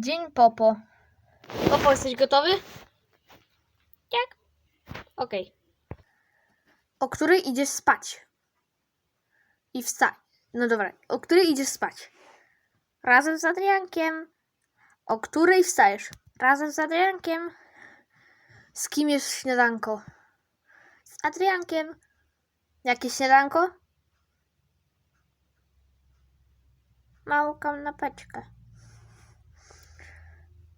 Dzień Popo. Popo, jesteś gotowy? Tak. Okej. O której idziesz spać? I wstać. No dobra. O której idziesz spać? Razem z Adriankiem. O której wstajesz? Razem z Adriankiem. Z kim jest śniadanko? Z Adriankiem. Jakie śniadanko? Małą kanapeczkę.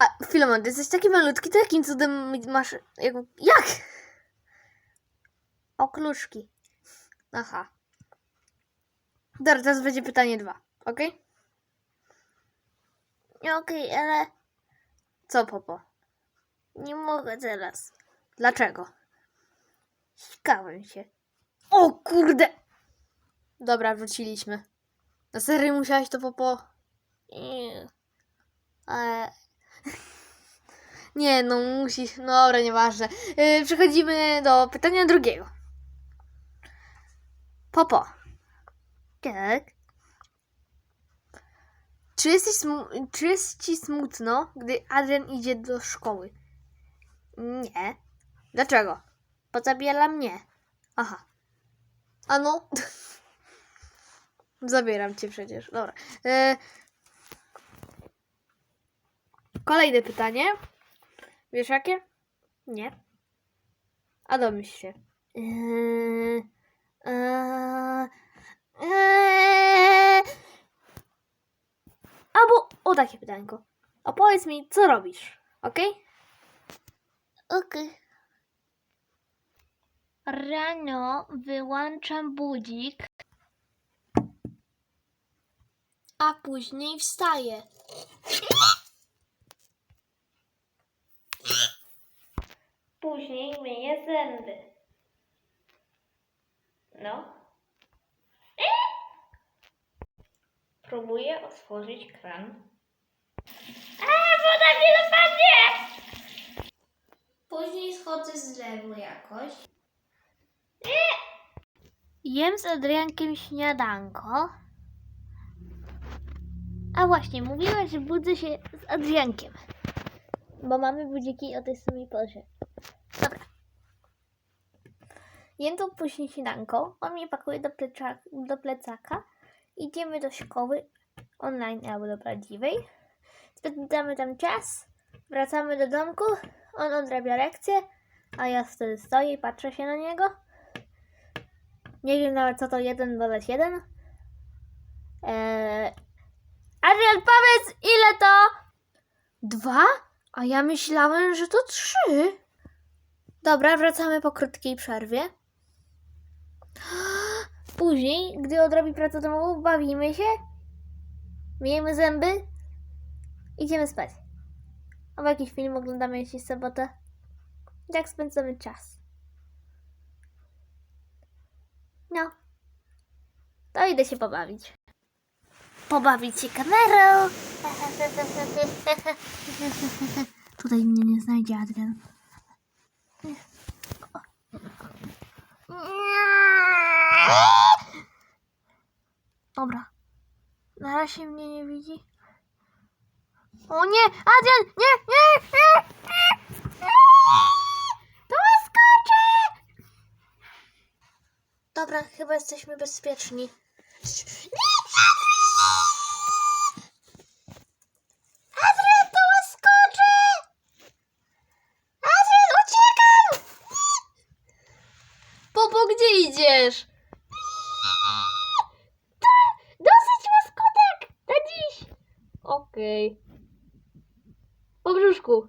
A, Filomon, ty jesteś taki malutki, to jakim cudem masz... Jak? jak? O kluczki. Aha. Dobra, teraz będzie pytanie dwa, ok? Okej, ale... Co, Popo? Nie mogę teraz. Dlaczego? Sikałem się. O kurde! Dobra, wróciliśmy. Na serio musiałeś to Popo? Nie. Ale... Nie, no musisz. No dobra, nieważne. Yy, przechodzimy do pytania drugiego. Popo. Tak. Czy, jesteś smu- czy jest ci smutno, gdy Adrian idzie do szkoły? Nie. Dlaczego? Bo zabiera mnie. Aha. A no. Zabieram cię przecież. Dobra. Yy, Kolejne pytanie. Wiesz jakie? Nie. A domyśl się. Albo o takie pytanko. Opowiedz mi, co robisz, ok? Ok. Rano wyłączam budzik, a później wstaję. Później myję zęby. No. Próbuję otworzyć kran. A, woda mi dopadnie! Później schodzę z lewu jakoś. Jem z Adriankiem śniadanko. A właśnie, mówiłaś, że budzę się z Adriankiem. Bo mamy budziki o tej samej porze. Dobra. To później śniadanko. On mnie pakuje do, plecza, do plecaka. Idziemy do szkoły online albo do prawdziwej. Spędzamy tam czas. Wracamy do domku. On odrabia lekcje, a ja wtedy stoję i patrzę się na niego. Nie wiem nawet co to jeden dodać jeden. Eee... Adrian, powiedz ile to? Dwa? A ja myślałem, że to trzy. Dobra, wracamy po krótkiej przerwie. Później, gdy odrobi pracę domową, bawimy się, myjemy zęby, idziemy spać. Albo jakiś film oglądamy, jeśli sobotę. Tak spędzamy czas. No. To idę się pobawić. Pobawić się kamerą. Tutaj mnie nie znajdzie Adrian. Dobra. Na razie mnie nie widzi. O nie! Adrian! Nie! Nie! Nie! nie, nie. To skoczy! Dobra, chyba jesteśmy bezpieczni. Nie! Adrian, to łaskoczy! Adrian, uciekam! Popo, gdzie idziesz? Dosyć łaskotek! Na dziś! Okej. Po brzuszku.